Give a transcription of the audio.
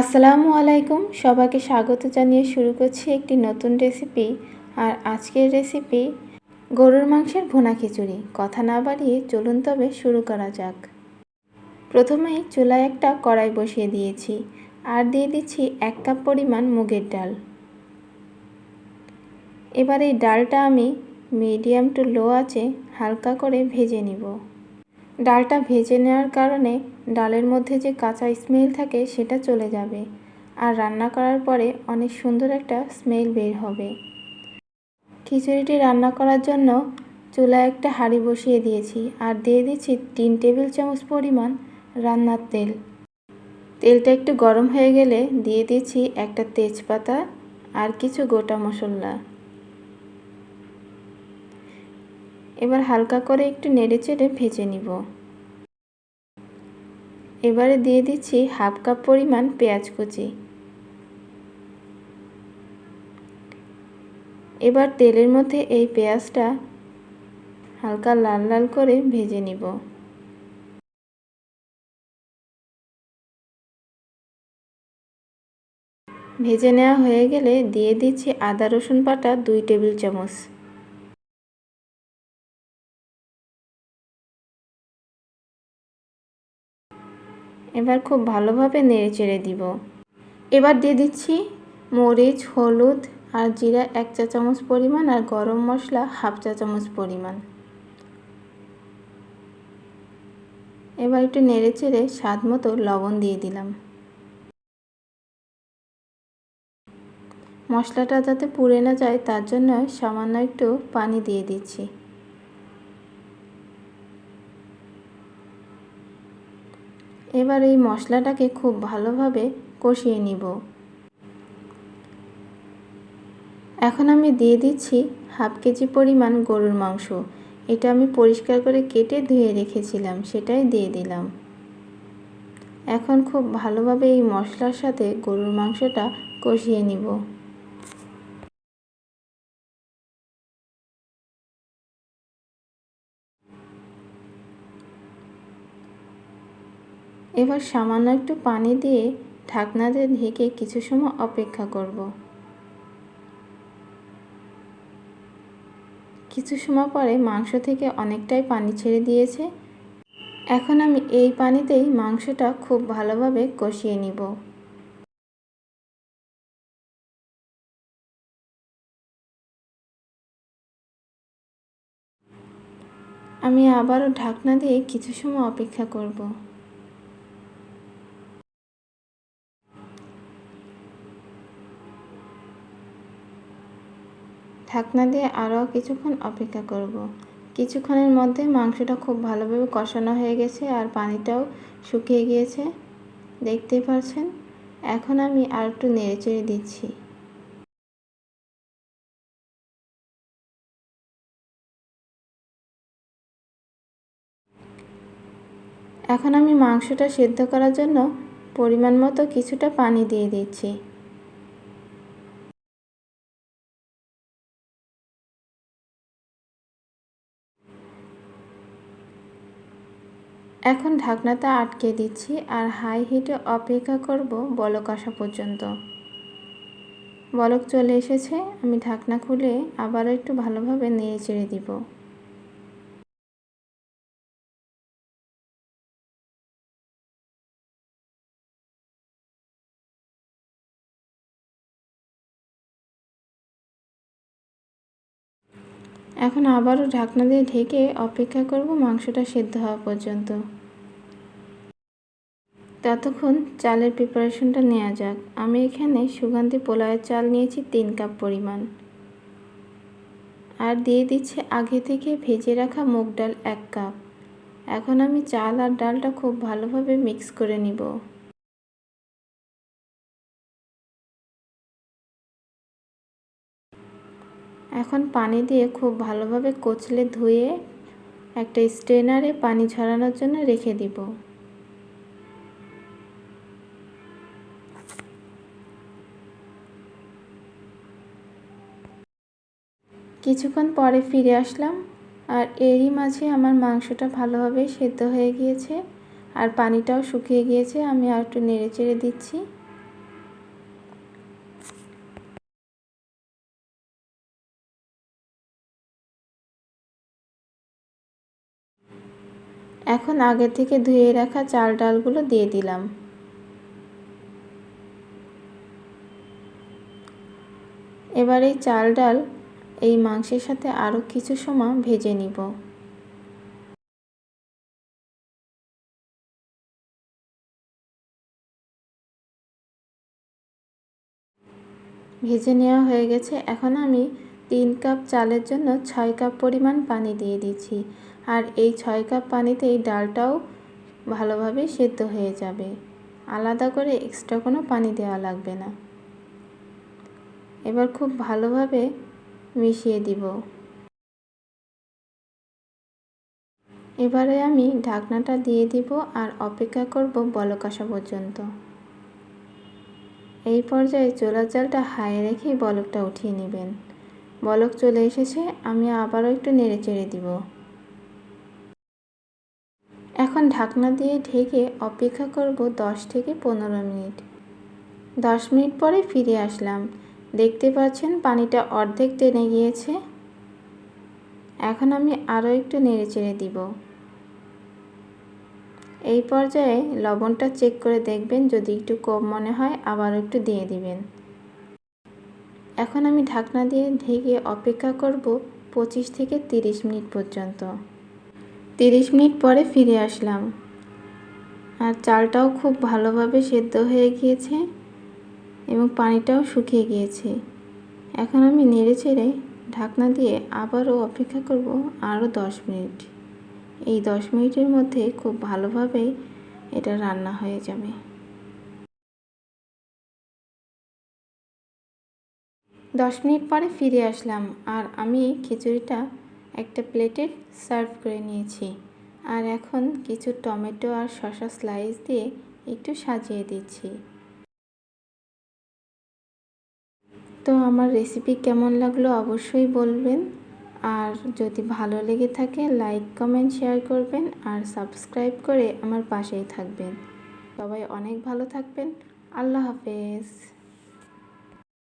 আসসালামু আলাইকুম। সবাইকে স্বাগত জানিয়ে শুরু করছি একটি নতুন রেসিপি। আর আজকের রেসিপি গরুর মাংসের ভোনা খিচুড়ি। কথা না বাড়িয়ে চলুন তবে শুরু করা যাক। প্রথমেই চুলায় একটা কড়াই বসিয়ে দিয়েছি। আর দিয়ে দিচ্ছি এক কাপ পরিমাণ মুগের ডাল। এবার এই ডালটা আমি মিডিয়াম টু লো আছে হালকা করে ভেজে নিব। ডালটা ভেজে নেওয়ার কারণে ডালের মধ্যে যে কাঁচা স্মেল থাকে সেটা চলে যাবে। আর রান্না করার পরে অনেক সুন্দর একটা স্মেল বের হবে। খিচুড়িটি রান্না করার জন্য চুলায় একটা হাঁড়ি বসিয়ে দিয়েছি আর দিয়ে দিচ্ছি তিন টেবিল চামচ পরিমাণ রান্নার তেল। তেলটা একটু গরম হয়ে গেলে দিয়ে দিচ্ছি একটা তেজপাতা আর কিছু গোটা মশলা। এবার হালকা করে একটু নেড়ে চেড়ে ভেজে নিব। এবারে দিয়ে দিচ্ছি হাফ কাপ পরিমাণ পেঁয়াজ কুচি। এবার তেলের মধ্যে এই পেঁয়াজটা হালকা লাল লাল করে ভেজে নিব। ভেজে নেওয়া হয়ে গেলে দিয়ে দিচ্ছি আদা রসুন বাটা দুই টেবিল চামচ। এবার খুব ভালোভাবে নেড়ে চেড়ে দিব। এবার দিয়ে দিচ্ছি মরিচ, হলুদ আর জিরা এক চা চামচ পরিমাণ আর গরম মশলা হাফ চা চামচ পরিমাণ। এবার একটু নেড়ে চেড়ে স্বাদ মতো লবণ দিয়ে দিলাম। মশলাটা যাতে পুড়ে না যায় তার জন্য সামান্য একটু পানি দিয়ে দিচ্ছি। এবার এই মশলাটাকে খুব ভালোভাবে কষিয়ে নিব। এখন আমি দিয়ে দিচ্ছি হাফ কেজি পরিমাণ গরুর মাংস। এটা আমি পরিষ্কার করে কেটে ধুয়ে রেখেছিলাম, সেটাই দিয়ে দিলাম। এখন খুব ভালোভাবে এই মশলার সাথে গরুর মাংসটা কষিয়ে নিব। এবার সামান্য একটু পানি দিয়ে ঢাকনা দিয়ে ঢেকে কিছু সময় অপেক্ষা করব। কিছু সময় পরে মাংস থেকে অনেকটাই পানি ছেড়ে দিয়েছে। এখন আমি এই পানিতেই মাংসটা খুব ভালোভাবে কষিয়ে নিব। আমি আবারও ঢাকনা দিয়ে কিছু সময় অপেক্ষা করব। ঢাকনা দিয়ে আরও কিছুক্ষণ অপেক্ষা করব। কিছুক্ষণের মধ্যে মাংসটা খুব ভালোভাবে কষানো হয়ে গেছে আর পানিটাও শুকিয়ে গিয়েছে। দেখতেই পাচ্ছেন এখন আমি আর একটু নেড়ে চেড়ে দিচ্ছি। এখন আমি মাংসটা সেদ্ধ করার জন্য পরিমাণ মতো কিছুটা পানি দিয়ে দিচ্ছি। এখন ঢাকনাটা আটকে দিচ্ছি আর হাই হিটে অপেক্ষা করব বলক আসা পর্যন্ত। বলক চলে এসেছে, আমি ঢাকনা খুলে আবারও একটু ভালোভাবে নেড়ে চেড়ে দিব। এখন আবারও ঢাকনা দিয়ে ঢেকে অপেক্ষা করব মাংসটা সেদ্ধ হওয়া পর্যন্ত। ততক্ষণ চালের প্রিপারেশনটা নেওয়া যাক। আমি এখানে সুগন্ধি পোলাওয়ের চাল নিয়েছি তিন কাপ পরিমাণ। আর দিয়ে দিচ্ছে আগে থেকে ভেজে রাখা মুগ ডাল এক কাপ। এখন আমি চাল আর ডালটা খুব ভালোভাবে মিক্স করে নিব। এখন পানি দিয়ে খুব ভালোভাবে কচলে ধুয়ে একটা স্ট্রেনারে পানি ঝরানোর জন্য রেখে দিব। কিছুক্ষণ পরে ফিরে আসলাম আর এরই মাঝে আমার মাংসটা ভালোভাবে সেদ্ধ হয়ে গিয়েছে আর পানিটাও শুকিয়ে গিয়েছে, আমি আর একটু নেড়ে চেড়ে দিচ্ছি। এখন আগে থেকে ধুয়ে রাখা চাল ডালগুলো দিয়ে দিলাম। এবার এই চাল ডাল এই মাংসের সাথে আরও কিছু সময় ভেজে নিব। ভেজে নেওয়া হয়ে গেছে। এখন আমি তিন কাপ চালের জন্য ছয় কাপ পরিমাণ পানি দিয়ে দিচ্ছি। আর এই ছয় কাপ পানিতে এই ডালটাও ভালোভাবে সেদ্ধ হয়ে যাবে। আলাদা করে এক্সট্রা কোনো পানি দেওয়া লাগবে না। এবার খুব ভালোভাবে মিশিয়ে দিব। এবারে আমি ঢাকনাটা দিয়ে দিব আর অপেক্ষা করব বলক আসা পর্যন্ত। এই পর্যায়ে চোলার জালটা হাই রেখেই বলকটা উঠিয়ে নেবেন। বলক চলে এসেছে, আমি আবারও একটু নেড়ে চেড়ে দিব। এখন ঢাকনা দিয়ে ঢেকে অপেক্ষা করব দশ থেকে পনেরো মিনিট। দশ মিনিট পরে ফিরে আসলাম। দেখতে পাচ্ছেন পানিটা অর্ধেক টেনে গিয়েছে। এখন আমি আরও একটু নেড়ে চেড়ে দিব। এই পর্যায়ে লবণটা চেক করে দেখবেন, যদি একটু কম মনে হয় আবার একটু দিয়ে দিবেন। এখন আমি ঢাকনা দিয়ে ঢেকে অপেক্ষা করব পঁচিশ থেকে তিরিশ মিনিট পর্যন্ত। তিরিশ মিনিট পরে ফিরে আসলাম। আর চালটাও খুব ভালোভাবে সেদ্ধ হয়ে গিয়েছে এবং পানিটাও শুকিয়ে গিয়েছে। এখন আমি নেড়ে চেড়ে ঢাকনা দিয়ে আবারও অপেক্ষা করব আরও দশ মিনিট। এই দশ মিনিটের মধ্যে খুব ভালোভাবে এটা রান্না হয়ে যাবে। দশ মিনিট পরে ফিরে আসলাম আর আমি খিচুড়িটা একটা প্লেটে সার্ভ করে নিয়েছি। আর এখন কিছু টমেটো আর শসা স্লাইস দিয়ে একটু সাজিয়ে দিচ্ছি। তো আমার রেসিপি কেমন লাগল অবশ্যই বলবেন। আর যদি ভালো লেগে থাকে লাইক কমেন্ট শেয়ার করবেন আর সাবস্ক্রাইব করে আমার পাশেই থাকবেন। সবাই অনেক ভালো থাকবেন। আল্লাহ হাফেজ।